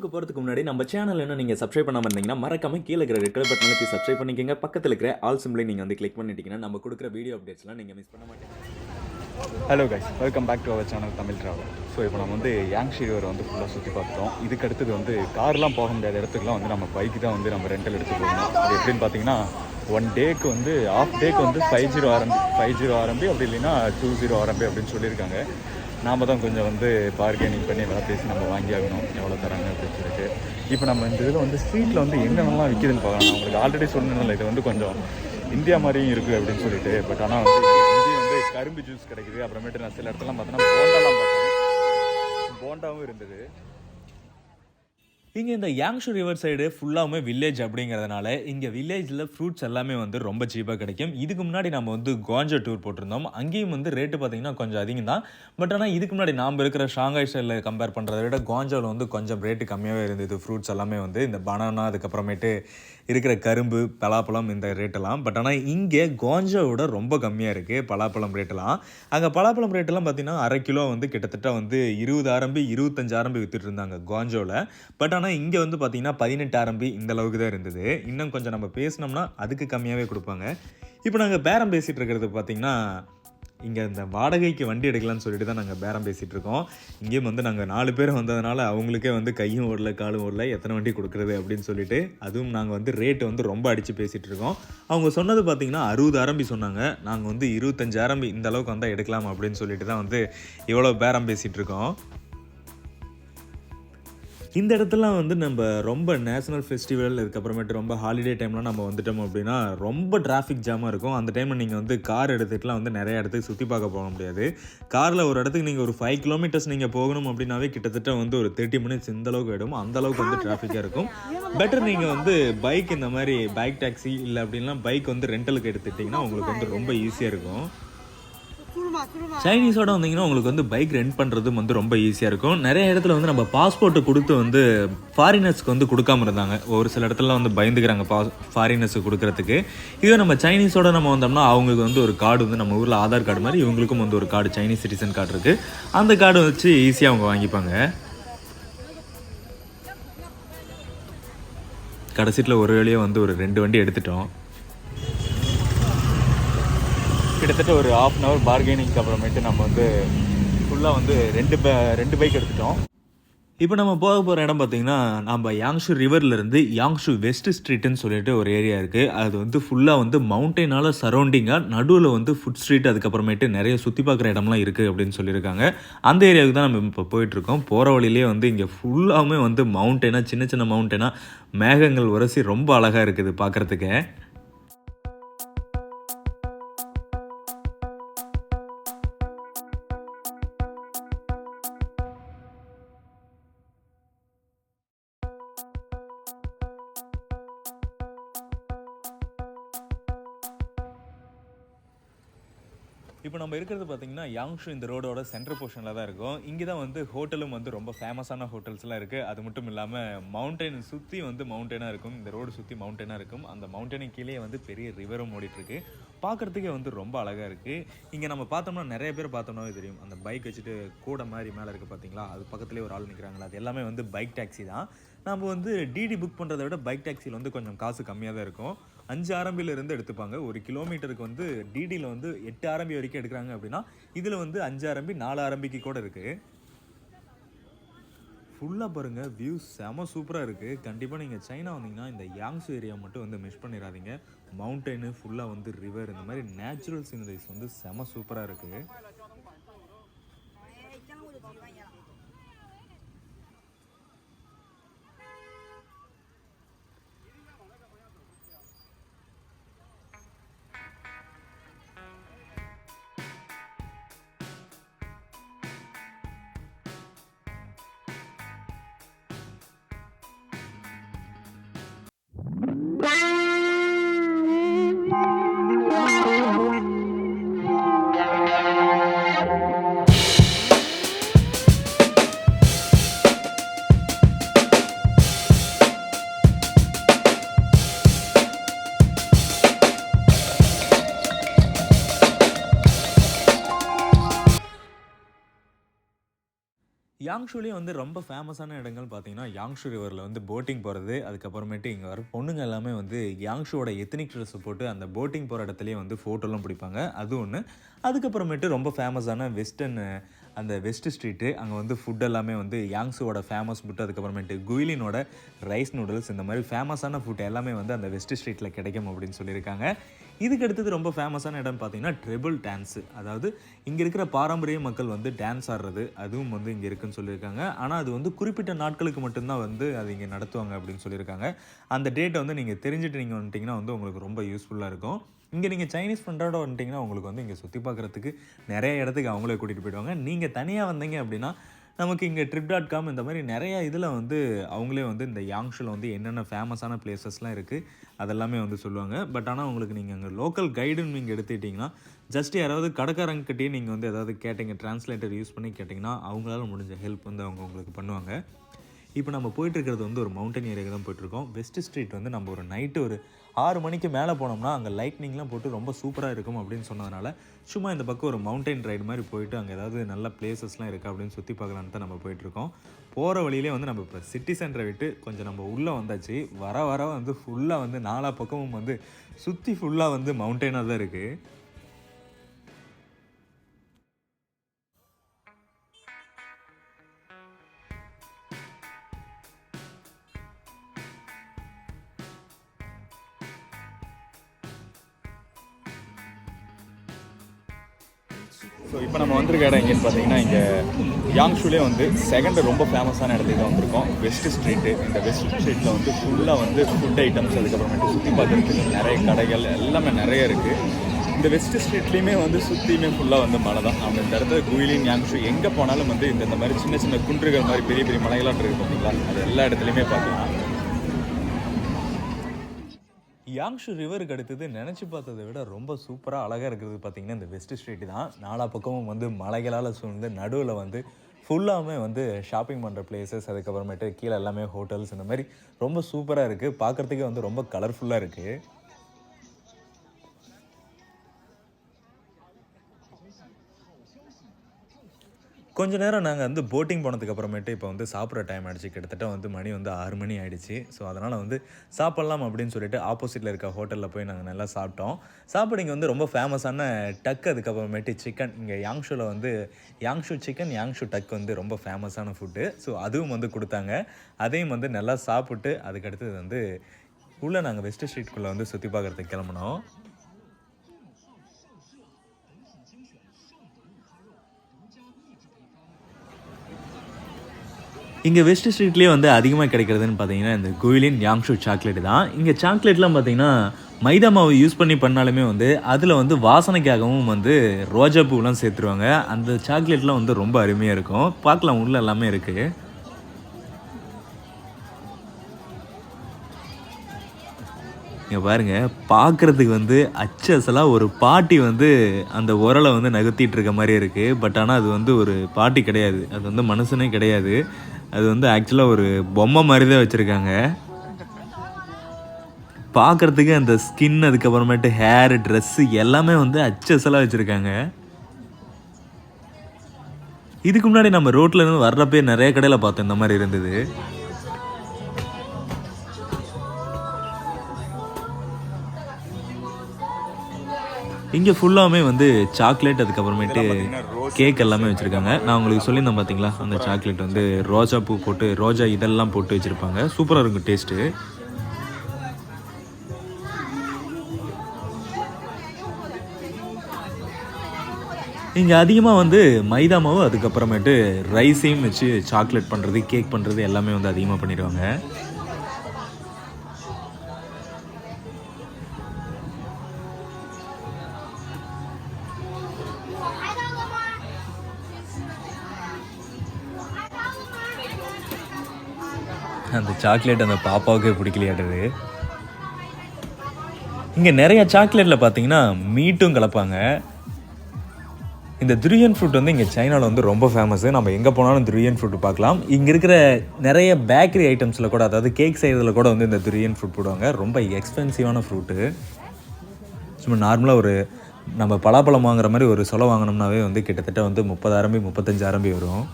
வீடியோக்கு போகிறதுக்கு முன்னாடி நம்ம சேனல் என்ன நீங்கள் சப்ஸ்கிரைப் பண்ணாமல் இருந்தீங்கன்னா மறக்காம கீழே இருக்கிற ரெட் கலர் பட்டனை சப்ஸ்கிரைப் பண்ணிக்கோங்க. பக்கத்தில் இருக்கிற ஆல் சிம்பிளை நீங்கள் வந்து கிளிக் பண்ணிட்டீங்கன்னா நம்ம கொடுக்குற வீடியோ அப்டேட்ஸ்லாம் நீங்கள் மிஸ் பண்ண மாட்டீங்க. Hello guys welcome back to our channel Tamil travel so இப்போ நம்ம வந்து யாங்ஷி ரிவர் வந்து ஃபுல்லாக சுற்றி பார்த்துட்டோம். இதுக்கு அடுத்தது வந்து கார்லாம் போக முடியாத இடத்துக்குலாம் வந்து நம்ம பைக்கு தான் வந்து நம்ம ரெண்டல் எடுத்து போகணும். அது எப்படின்னு பார்த்தீங்கன்னா ஒன் டேக்கு வந்து ஆஃப் டேக்கு வந்து ஃபைவ் ஜீரோ ஆரம்பி ஃபைவ் ஜீரோ ஆரம்பி அப்படி இல்லைன்னா டூ ஜீரோ ஆரம்பி அப்படின்னு சொல்லியிருக்காங்க. நாம் தான் கொஞ்சம் வந்து பார்கெனிங் பண்ணி வேலை பேசி நம்ம வாங்கி ஆகணும். எவ்வளோ தராங்க அப்படின்னு சொல்லிட்டு. இப்போ நம்ம இந்த இதில் வந்து ஸ்ட்ரீட்டில் வந்து என்னென்னலாம் விற்கிதுன்னு பார்க்கலாம். நான் உங்களுக்கு ஆல்ரெடி சொன்னதில்ல இது வந்து கொஞ்சம் இந்தியா மாதிரியும் இருக்குது அப்படின்னு சொல்லிட்டு. பட் ஆனால் வந்து இங்கே வந்து கரும்பு ஜூஸ் கிடைக்குது. அப்புறமேட்டு நான் சில இடத்துலாம் பார்த்தோன்னா போண்டாலாம் பார்த்தேன். போண்டாவும் இருந்தது. இங்கே இந்த யாங்ஷு ரிவர் சைடு ஃபுல்லாகவுமே வில்லேஜ் அப்படிங்கிறதுனால இங்கே வில்லேஜில் ஃப்ரூட்ஸ் எல்லாமே வந்து ரொம்ப சீப்பாக கிடைக்கும். இதுக்கு முன்னாடி நம்ம வந்து கோஞ்சா டூர் போட்டிருந்தோம். அங்கேயும் வந்து ரேட்டு பார்த்தீங்கன்னா கொஞ்சம் அதிகம் தான். பட் ஆனால் இதுக்கு முன்னாடி நாம் இருக்கிற ஷாங்காய் ஸ்டைலில் கம்பேர் பண்ணுறத விட கோஞ்சாவில் வந்து கொஞ்சம் ரேட்டு கம்மியாகவே இருந்தது. ஃப்ரூட்ஸ் எல்லாமே வந்து இந்த பனானா அதுக்கப்புறமேட்டு இருக்கிற கரும்பு பலாப்பழம் இந்த ரேட்டெல்லாம் பட் ஆனால் இங்கே கோஞ்சாவோட ரொம்ப கம்மியாக இருக்குது பலாப்பழம் ரேட்டெல்லாம் அங்கே பலாப்பழம் ரேட்டெல்லாம் பார்த்தீங்கன்னா அரை கிலோ வந்து கிட்டத்தட்ட வந்து இருபது ஆரம்பி இருபத்தஞ்சு ஆரம்பி வித்துட்டு இருந்தாங்க கோஞ்சாவில் பட் ஆனால் இங்கே வந்து பார்த்தீங்கன்னா பதினெட்டு ஆரம்பி இந்த அளவுக்கு தான் இருந்தது. இன்னும் கொஞ்சம் நம்ம பேசினோம்னா அதுக்கு கம்மியாகவே கொடுப்பாங்க. இப்போ நாங்கள் பேரம் பேசிகிட்டு இருக்கிறது பார்த்தீங்கன்னா இங்கே இந்த வாடகைக்கு வண்டி எடுக்கலாம்னு சொல்லிட்டு தான் நாங்கள் பேரம் பேசிகிட்டு இருக்கோம். இங்கேயும் வந்து நாங்கள் நாலு பேர் வந்ததுனால அவங்களுக்கே வந்து கையும் ஓடல காலும் ஓடல எத்தனை வண்டி கொடுக்குறது அப்படின்னு சொல்லிட்டு அதுவும் நாங்கள் வந்து ரேட்டு வந்து ரொம்ப அடித்து பேசிகிட்டு இருக்கோம். அவங்க சொன்னது பார்த்தீங்கன்னா அறுபது ஆரம்பி சொன்னாங்க. நாங்கள் வந்து இருபத்தஞ்சு ஆரம்பி இந்த அளவுக்கு வந்தால் எடுக்கலாம் அப்படின்னு சொல்லிட்டு தான் வந்து இவ்வளோ பேரம் பேசிகிட்டு இருக்கோம். இந்த இடத்துலாம் வந்து நம்ம ரொம்ப நேஷனல் ஃபெஸ்டிவல் இதுக்கப்புறமேட்டு ரொம்ப ஹாலிடே டைம்லாம் நம்ம வந்துட்டோம் அப்படின்னா ரொம்ப டிராஃபிக் ஜாமாக இருக்கும். அந்த டைமில் நீங்கள் வந்து கார் எடுத்துகிட்டுலாம் வந்து நிறைய இடத்துக்கு சுற்றி பார்க்க போக முடியாது. காரில் ஒரு இடத்துக்கு நீங்கள் ஒரு ஃபைவ் கிலோமீட்டர்ஸ் நீங்கள் போகணும் அப்படின்னாவே கிட்டத்தட்ட வந்து ஒரு தேர்ட்டி மினிட்ஸ் இந்த அளவுக்கு ஆகிடும் அந்த அளவுக்கு வந்து டிராஃபிக்காக இருக்கும். பெட்டர் நீங்கள் வந்து பைக் இந்த மாதிரி பைக் டாக்ஸி இல்லை அப்படின்லாம் பைக் வந்து ரெண்டலுக்கு எடுத்துட்டிங்கன்னா உங்களுக்கு வந்து ரொம்ப ஈஸியாக இருக்கும். சைனீஸோட வந்தீங்கன்னா உங்களுக்கு வந்து பைக் ரெண்ட் பண்ணுறதும் வந்து ரொம்ப ஈஸியாக இருக்கும். நிறைய இடத்துல வந்து நம்ம பாஸ்போர்ட்டை கொடுத்து வந்து ஃபாரினர்ஸ்க்கு வந்து கொடுக்காம இருந்தாங்க. ஒரு சில இடத்துல வந்து பயந்துக்கிறாங்க பா ஃபாரினர்ஸுக்கு கொடுக்கறதுக்கு. இதுவே நம்ம சைனீஸோட நம்ம வந்தோம்னா அவங்களுக்கு வந்து ஒரு கார்டு வந்து நம்ம ஊரில் ஆதார் கார்டு மாதிரி இவங்களுக்கும் வந்து ஒரு கார்டு சைனீஸ் சிட்டிசன் கார்டு இருக்குது அந்த கார்டு வச்சு ஈஸியாக அவங்க வாங்கிப்பாங்க. கடைசியில் ஒரு வழியாக வந்து ஒரு ரெண்டு வண்டி எடுத்துட்டோம். கிட்டத்தட்ட ஒரு ஆஃப் அன் ஹவர் பார்கெனிங்க்கு அப்புறமேட்டு நம்ம வந்து ஃபுல்லாக வந்து ரெண்டு ப ரெண்டு பைக் எடுத்துட்டோம். இப்போ நம்ம போக போகிற இடம் பார்த்தீங்கன்னா நம்ம யாங்ஷு ரிவர்லேருந்து யாங்ஷு வெஸ்ட் ஸ்ட்ரீட்டுன்னு சொல்லிட்டு ஒரு ஏரியா இருக்குது அது வந்து ஃபுல்லாக வந்து மவுண்டெயினால் சரௌண்டிங்காக நடுவில் வந்து ஃபுட் ஸ்ட்ரீட் அதுக்கப்புறமேட்டு நிறைய சுற்றி பார்க்குற இடம்லாம் இருக்குது அப்படின்னு சொல்லியிருக்காங்க. அந்த ஏரியாவுக்கு தான் நம்ம இப்போ போயிட்டுருக்கோம். போகிற வழியிலே வந்து இங்கே ஃபுல்லாகவே வந்து மவுண்டெயினாக சின்ன சின்ன மவுண்டெயினாக மேகங்கள் உரசி ரொம்ப அழகாக இருக்குது பார்க்குறதுக்கு இப்போ நம்ம இருக்கிறது பார்த்தீங்கன்னா யாங்ஷு இந்த ரோடோட சென்டர் போர்ஷனில் தான் இருக்கும். இங்கே தான் வந்து ஹோட்டலும் வந்து ரொம்ப ஃபேமஸான ஹோட்டல்ஸ்லாம் இருக்குது அது மட்டும் இல்லாமல் மவுண்டைன் சுற்றி வந்து மவுண்டெயினாக இருக்கும். இந்த ரோடு சுற்றி மவுண்டெயினாக இருக்கும். அந்த மவுண்டெயினுக்கு கீழே வந்து பெரிய ரிவரும் ஓடிட்டுருக்கு. பார்க்குறதுக்கே வந்து ரொம்ப அழகாக இருக்குது இங்கே நம்ம பார்த்தோம்னா நிறைய பேர் பார்த்தோம்னாவே தெரியும். அந்த பைக் வச்சுட்டு கூட மாதிரி மேலே இருக்குது பார்த்தீங்களா? அது பக்கத்துலேயே ஒரு ஆள் நிற்கிறாங்களா அது எல்லாமே வந்து பைக் டாக்ஸி தான். நம்ம வந்து டிடி புக் பண்ணுறதை விட பைக் டாக்ஸியில் வந்து கொஞ்சம் காசு கம்மியாக தான் இருக்கும். அஞ்சு ஆரம்பியிலேருந்து எடுத்துப்பாங்க. ஒரு கிலோமீட்டருக்கு வந்து டிடியில் வந்து எட்டு ஆரம்பி வரைக்கும் எடுக்கிறாங்க அப்படின்னா இதில் வந்து அஞ்சு ஆரம்பி நாலு ஆரம்பிக்கு கூட இருக்குது ஃபுல்லாக பாருங்கள் வியூ செம சூப்பராக இருக்குது கண்டிப்பாக நீங்கள் சைனா வந்தீங்கன்னா இந்த யாங்ஸு ஏரியா மட்டும் வந்து மிஸ் பண்ணிடாதீங்க மவுண்டெயின் ஃபுல்லாக வந்து ரிவர் இந்த மாதிரி நேச்சுரல் சீனரிஸ் வந்து செம சூப்பராக இருக்குது யாங்ஷூலேயே வந்து ரொம்ப ஃபேமஸான இடங்கள் பார்த்தீங்கன்னா யாங்ஷூ ரிவரில் வந்து போட்டிங் போகிறது அதுக்கப்புறமேட்டு இங்கே வர பொண்ணுங்க எல்லாமே வந்து யாங்ஷூவோட எத்தனிக் ட்ரெஸ் போட்டு அந்த போட்டிங் போகிற இடத்துலையே வந்து ஃபோட்டோலாம் பிடிப்பாங்க. அது ஒன்று அதுக்கப்புறமேட்டு ரொம்ப ஃபேமஸான வெஸ்டர்ன் அந்த வெஸ்ட் ஸ்ட்ரீட்டு அங்கே வந்து ஃபுட் எல்லாமே வந்து யாங்ஸுவோட ஃபேமஸ் ஃபுட் அதுக்கப்புறமேட்டு குயிலினோட ரைஸ் நூடுல்ஸ் இந்த மாதிரி ஃபேமஸான ஃபுட் எல்லாமே வந்து அந்த வெஸ்ட் ஸ்ட்ரீட்டில் கிடைக்கும் அப்படின்னு சொல்லியிருக்காங்க. இதுக்கு அடுத்தது ரொம்ப ஃபேமஸான இடம் பார்த்தீங்கன்னா ட்ரிபிள் டான்ஸு அதாவது இங்கே இருக்கிற பாரம்பரிய மக்கள் வந்து டான்ஸ் ஆடுறது அதுவும் வந்து இங்கே இருக்குன்னு சொல்லியிருக்காங்க. ஆனால் அது வந்து குறிப்பிட்ட நாட்களுக்கு மட்டும்தான் வந்து அது இங்கே நடத்துவாங்க அப்படின்னு சொல்லியிருக்காங்க. அந்த டேட்டை வந்து நீங்கள் தெரிஞ்சுட்டு நீங்கள் வந்துட்டிங்கன்னா வந்து உங்களுக்கு ரொம்ப யூஸ்ஃபுல்லாக இருக்கும். இங்கே நீங்கள் சைனீஸ் ஃப்ரெண்டோட வந்துட்டிங்கன்னா உங்களுக்கு வந்து இங்கே சுற்றி பார்க்குறதுக்கு நிறைய இடத்துக்கு அவங்களே கூட்டிகிட்டு போயிடுவாங்க. நீங்கள் தனியாக வந்தீங்க அப்படின்னா நமக்கு இங்கே ட்ரிப் டாட் காம் இந்த மாதிரி நிறைய இதில் வந்து அவங்களே வந்து இந்த யாங்ஷில் வந்து என்னென்ன ஃபேமஸான பிளேசஸ்லாம் இருக்குது அதெல்லாமே வந்து சொல்லுவாங்க. பட் ஆனால் உங்களுக்கு நீங்கள் அங்கே லோக்கல் கைடுன்னு நீங்கள் எடுத்துக்கிட்டிங்கன்னா ஜஸ்ட் யாராவது கடைக்காரங்கிட்டே நீங்கள் வந்து ஏதாவது கேட்டிங்க டிரான்ஸ்லேட்டர் யூஸ் பண்ணி கேட்டிங்கன்னா அவங்களால முடிஞ்ச ஹெல்ப் வந்து அவங்க உங்களுக்கு பண்ணுவாங்க. இப்போ நம்ம போயிட்டு இருக்கிறது வந்து ஒரு மவுண்டன் ஏரியாவுக்கு தான் போயிட்டுருக்கோம் வெஸ்ட் ஸ்ட்ரீட் வந்து நம்ம ஒரு நைட்டு ஒரு ஆறு மணிக்கு மேலே போனோம்னா அங்கே லைட்னிங்லாம் போட்டு ரொம்ப சூப்பராக இருக்கும் அப்படின்னு சொன்னதுனால சும்மா இந்த பக்கம் ஒரு மவுண்டைன் ரைடு மாதிரி போயிட்டு அங்கே ஏதாவது நல்ல பிளேசஸ்லாம் இருக்குது அப்படின்னு சுற்றி பார்க்கலான்னு தான் நம்ம போயிட்டுருக்கோம். போகிற வழியிலே வந்து நம்ம இப்போ சிட்டி சென்டரை விட்டு கொஞ்சம் நம்ம உள்ளே வந்தாச்சு. வர வர வந்து ஃபுல்லாக வந்து நாலா பக்கமும் வந்து சுற்றி ஃபுல்லாக வந்து மவுண்டெயினாக தான் இருக்குது ஸோ இப்போ நம்ம வந்திருக்க இடம் எங்கேன்னு பார்த்தீங்கன்னா இங்கே யாங்ஷூலே வந்து செகண்ட் ரொம்ப ஃபேமஸான இடத்துக்கு தான் வந்திருக்கோம். வெஸ்ட் ஸ்ட்ரீட்டு இந்த வெஸ்ட் ஸ்ட்ரீட்டில் வந்து ஃபுல்லாக வந்து ஃபுட் ஐட்டம்ஸ் அதுக்கப்புறமேட்டு சுற்றி பார்க்குறதுக்கு நிறைய கடைகள் எல்லாமே நிறைய இருக்குது இந்த வெஸ்ட் ஸ்ட்ரீட்லேயுமே வந்து சுற்றியுமே ஃபுல்லாக வந்து மலை தான். அவங்க இந்த இடத்துல குயிலின் யாங்ஷூ எங்கே போனாலும் வந்து இந்த இந்த மாதிரி சின்ன சின்ன குன்றுகள் மாதிரி பெரிய பெரிய மலைகளாக இருக்குது பார்த்தீங்களா அது எல்லா இடத்துலையுமே பார்க்கலாம். யாங்ஷு ரிவருக்கு அடுத்தது நினச்சி பார்த்ததை விட ரொம்ப சூப்பராக அழகாக இருக்கிறது பார்த்திங்கன்னா இந்த வெஸ்ட் ஸ்ட்ரீட் தான். நாலா பக்கமும் வந்து மலைகளால் சூழ்ந்து நடுவில் வந்து ஃபுல்லாமே வந்து ஷாப்பிங் பண்ணுற பிளேசஸ் அதுக்கப்புறமேட்டு கீழே எல்லாமே ஹோட்டல்ஸ் இந்த மாதிரி ரொம்ப சூப்பராக இருக்குது பார்க்குறதுக்கே வந்து ரொம்ப கலர்ஃபுல்லாக இருக்குது கொஞ்ச நேரம் நாங்கள் வந்து போட்டிங் போனதுக்கு அப்புறமேட்டு இப்போ வந்து சாப்பிட்ற டைம் ஆயிடுச்சு. கிட்டத்தட்ட வந்து மணி வந்து ஆறு மணி ஆயிடுச்சு. ஸோ அதனால் வந்து சாப்பிட்லாம் அப்படின்னு சொல்லிட்டு ஆப்போசிட்டில் இருக்க ஹோட்டலில் போய் நாங்கள் நல்லா சாப்பிட்டோம். சாப்பிடு இங்கே வந்து ரொம்ப ஃபேமஸான டக் அதுக்கப்புறமேட்டு சிக்கன் இங்கே யாங்ஷூவில் வந்து யாங்ஷூ சிக்கன் யாங்ஷூ டக் வந்து ரொம்ப ஃபேமஸான ஃபுட்டு ஸோ அதுவும் வந்து கொடுத்தாங்க. அதையும் வந்து நல்லா சாப்பிட்டு அதுக்கடுத்தது வந்து உள்ளே நாங்கள் வெஸ்ட் ஸ்ட்ரீட்குள்ளே வந்து சுற்றி பார்க்குறதுக்கு கிளம்புனோம். இங்கே வெஸ்ட் ஸ்ட்ரீட்லேயே வந்து அதிகமாக கிடைக்கிறதுன்னு பார்த்தீங்கன்னா இந்த குயிலின் யாங்ஷூ சாக்லேட் தான். இங்கே சாக்லேட்லாம் பார்த்தீங்கன்னா மைதா மாவு யூஸ் பண்ணி பண்ணாலுமே வந்து அதில் வந்து வாசனைக்காகவும் வந்து ரோஜா பூலாம் சேர்த்துருவாங்க. அந்த சாக்லேட்லாம் வந்து ரொம்ப அருமையாக இருக்கும். பார்க்கலாம் உள்ள எல்லாமே இருக்குது இங்கே பாருங்க பார்க்குறதுக்கு வந்து அச்சசலாக ஒரு பாட்டி வந்து அந்த உரலை வந்து நகர்த்திட்டு இருக்க மாதிரி இருக்குது பட் ஆனால் அது வந்து ஒரு பாட்டி கிடையாது. அது வந்து மனுஷனே கிடையாது. அது வந்து ஆக்சுவலாக ஒரு பொம்மை மாதிரி தான் வச்சுருக்காங்க. பார்க்குறதுக்கு அந்த ஸ்கின் அதுக்கப்புறமேட்டு ஹேர் ட்ரெஸ்ஸு எல்லாமே வந்து அச்சசலாக வச்சுருக்காங்க. இதுக்கு முன்னாடி நம்ம ரோட்டில் இருந்து வர்றப்பே நிறைய கடையில் பார்த்தோம் இந்த மாதிரி இருந்தது. இங்கே ஃபுல்லாமே வந்து சாக்லேட் அதுக்கப்புறமேட்டு கேக் எல்லாமே வச்சுருக்காங்க. நான் உங்களுக்கு சொல்லியிருந்தேன் பார்த்தீங்களா அந்த சாக்லேட் வந்து ரோஜா பூ போட்டு ரோஜா இதெல்லாம் போட்டு வச்சுருப்பாங்க. சூப்பராக இருக்கும் டேஸ்ட்டு இங்கே அதிகமாக வந்து மைதா மாவு அதுக்கப்புறமேட்டு ரைஸையும் வச்சு சாக்லேட் பண்ணுறது கேக் பண்ணுறது எல்லாமே வந்து அதிகமாக பண்ணிடுவாங்க. அந்த சாக்லேட் அந்த பாப்பாவுக்கே பிடிக்கலையாடுது இங்கே நிறைய சாக்லேட்டில் பார்த்தீங்கன்னா மீட்டும் கலப்பாங்க. இந்த துரியன் ஃப்ரூட் வந்து இங்கே சைனாவில் வந்து ரொம்ப ஃபேமஸு நம்ம எங்கே போனாலும் துரியன் ஃப்ரூட் பார்க்கலாம். இங்கே இருக்கிற நிறைய பேக்கரி ஐட்டம்ஸில் கூட அதாவது கேக் செய்கிறதுல கூட வந்து இந்த துரியன் ஃப்ரூட் போடுவாங்க. ரொம்ப எக்ஸ்பென்சிவான ஃப்ரூட்டு சும்மா நார்மலாக ஒரு நம்ம பலாப்பழம் வாங்குற மாதிரி ஒரு சொலை வாங்கினோம்னாவே வந்து கிட்டத்தட்ட வந்து முப்பதாயிரம்பி ஆரம்பி முப்பத்தஞ்சு ஆரம்பி வரும்.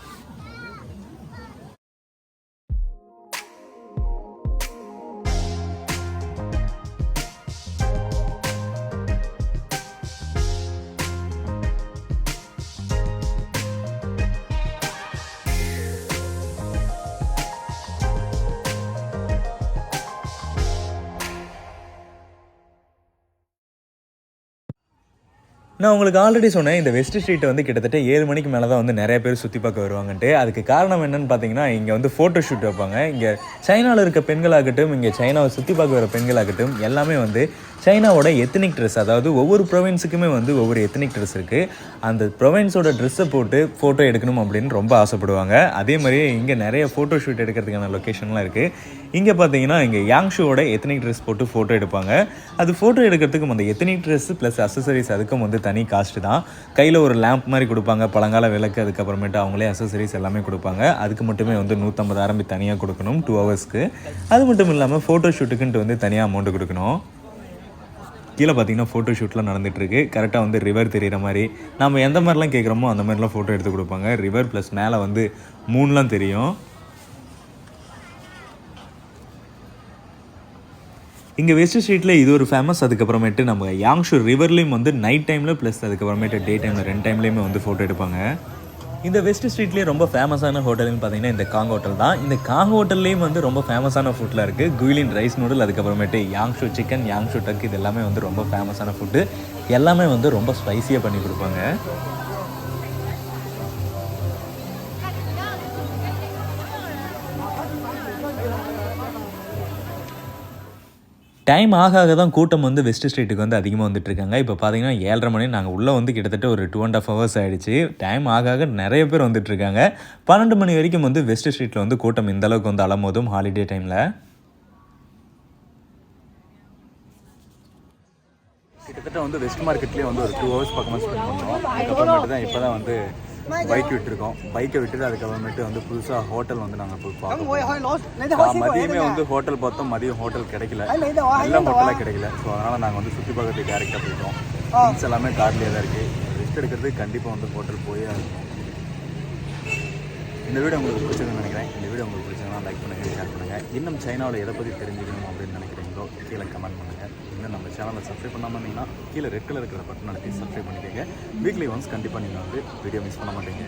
நான் உங்களுக்கு ஆல்ரெடி சொன்னேன் இந்த வெஸ்ட் ஸ்ட்ரீட்டை வந்து கிட்டத்தட்ட ஏழு மணிக்கு மேலே தான் வந்து நிறைய பேர் சுற்றி பார்க்க வருவாங்கன்ட்டு. அதுக்கு காரணம் என்னன்னு பார்த்தீங்கன்னா இங்கே வந்து ஃபோட்டோ ஷூட் வைப்பாங்க. இங்கே சைனாவில் இருக்க பெண்களாகட்டும் இங்கே சைனாவை சுற்றி பார்க்க வர பெண்களாகட்டும் எல்லாமே வந்து சைனாவோட எத்தனிக் ட்ரெஸ் அதாவது ஒவ்வொரு ப்ரொவின்ஸுக்குமே வந்து ஒவ்வொரு எத்தனிக் ட்ரெஸ் இருக்குது அந்த ப்ரொவின்ஸோட ட்ரெஸ்ஸை போட்டு ஃபோட்டோ எடுக்கணும் அப்படின்னு ரொம்ப ஆசைப்படுவாங்க. அதே மாதிரியே இங்கே நிறைய ஃபோட்டோ ஷூட் எடுக்கிறதுக்கான லொக்கேஷன்லாம் இருக்குது இங்கே பார்த்தீங்கன்னா இங்கே யாங்ஷுவோட எத்தனிக் ட்ரெஸ் போட்டு ஃபோட்டோ எடுப்பாங்க. அது ஃபோட்டோ எடுக்கிறதுக்கும் அந்த எத்தனிக் ட்ரெஸ் ப்ளஸ் அசசரிஸ் அதுக்கும் வந்து தனி காஸ்ட்டு தான். கையில் ஒரு லேம்ப் மாதிரி கொடுப்பாங்க. பழங்கால விளக்கு அதுக்கப்புறமேட்டு அவங்களே அசசரிஸ் எல்லாமே கொடுப்பாங்க. அதுக்கு மட்டுமே வந்து நூற்றம்பது ஆரம்பி தனியாக கொடுக்கணும் டூ ஹவர்ஸ்க்கு அது மட்டும் இல்லாமல் ஃபோட்டோ ஷூட்டுக்குன்ட்டு வந்து தனியாக அமௌண்ட்டு கொடுக்கணும். கீழே பார்த்தீங்கன்னா ஃபோட்டோ ஷூட்லாம் நடந்துகிட்ருக்கு கரெக்டாக வந்து ரிவர் தெரிகிற மாதிரி. நம்ம எந்த மாதிரிலாம் கேட்குறோமோ அந்த மாதிரிலாம் ஃபோட்டோ எடுத்து கொடுப்பாங்க. ரிவர் ப்ளஸ் மேலே வந்து மூணுலாம் தெரியும். இங்கே வெஸ்ட் ஸ்ட்ரீட்டில் இது ஒரு ஃபேமஸ் அதுக்கப்புறமேட்டு நம்ம யாங்ஷூர் ரிவர்லேயும் வந்து நைட் டைமில் ப்ளஸ் அதுக்கப்புறமேட்டு டே டைமில் ரெண்டு டைம்லேயுமே வந்து ஃபோட்டோ எடுப்பாங்க. இந்த வெஸ்ட் ஸ்ட்ரீட்லேயே ரொம்ப ஃபேமஸான ஹோட்டல்னு பார்த்தீங்கன்னா இந்த காங் ஹோட்டல் தான். இந்த காங் ஹோட்டல்லையும் வந்து ரொம்ப ஃபேமஸான ஃபுட்லாம் இருக்குது குயிலின் ரைஸ் நூடுல் அதுக்கப்புறமேட்டு Yangshuo chicken Yangshuo duck இது எல்லாமே வந்து ரொம்ப ஃபேமஸான ஃபுட்டு எல்லாமே வந்து ரொம்ப ஸ்பைசியாக பண்ணி கொடுப்பாங்க. டைம் ஆக ஆக தான் கூட்டம் வந்து வெஸ்ட் ஸ்ட்ரீட்டுக்கு வந்து அதிகமாக வந்துட்டு இருக்காங்க. இப்போ பார்த்தீங்கன்னா ஏழரை மணி நாங்கள் உள்ளே வந்து கிட்டத்தட்ட ஒரு டூ அண்ட் ஆஃப் ஹவர்ஸ் ஆயிடுச்சு. டைம் ஆக ஆக நிறைய பேர் வந்துட்டு இருக்காங்க. பன்னெண்டு மணி வரைக்கும் வந்து வெஸ்ட் ஸ்ட்ரீட்டில் வந்து கூட்டம் இந்த அளவுக்கு வந்து அலமோதும் ஹாலிடே டைமில் கிட்டத்தட்ட வந்து வெஸ்ட் மார்க்கெட்லேயே வந்து ஒரு டூ ஹவர்ஸ் பக்கமாக ஸ்பெண்ட் பண்ணோம். அதுக்கப்புறமேட்டு தான் இப்போ தான் வந்து பைக் விட்டுருக்கோம். பைக்கை விட்டுட்டு அதுக்கப்புறமேட்டு வந்து புதுசாக ஹோட்டல் வந்து நாங்கள் போய் பார்த்தோம் மதியமே வந்து ஹோட்டல் பார்த்தோம். மதியம் ஹோட்டல் கிடைக்கல. நல்ல ஹோட்டலாக கிடைக்கல. ஸோ அதனால் நாங்கள் வந்து சுற்றி பார்க்கறதுக்கு டேரெக்டாக போயிட்டோம். திங்ஸ் எல்லாமே கார்லேயே தான் இருக்குது ரெஸ்ட் எடுக்கிறதுக்கு கண்டிப்பாக வந்து ஹோட்டல் போய். இந்த வீடியோ உங்களுக்கு பிடிச்சதுன்னு நினைக்கிறேன். இந்த வீடியோ உங்களுக்கு பிடிச்சதுன்னா லைக் பண்ணுங்கள் ஷேர் பண்ணுங்கள் இன்னும் சைனாவில் எதை பற்றி தெரிஞ்சுக்கணும் அப்படின்னு நினைக்கிறீங்களோ கீழே கமெண்ட் பண்ணுங்கள் இன்னும் நம்ம சேனலை சப்ஸ்கிரைப் பண்ணாமல் இருந்தீங்கன்னா கீழே ரெட் கலர் இருக்கிற பட்டன் அழுத்தி சப்ஸ்கிரைப் பண்ணிக்கோங்க. வீக்லி ஒன்ஸ் கண்டிப்பாக நீங்கள் வந்து வீடியோ மிஸ் பண்ண மாட்டீங்க.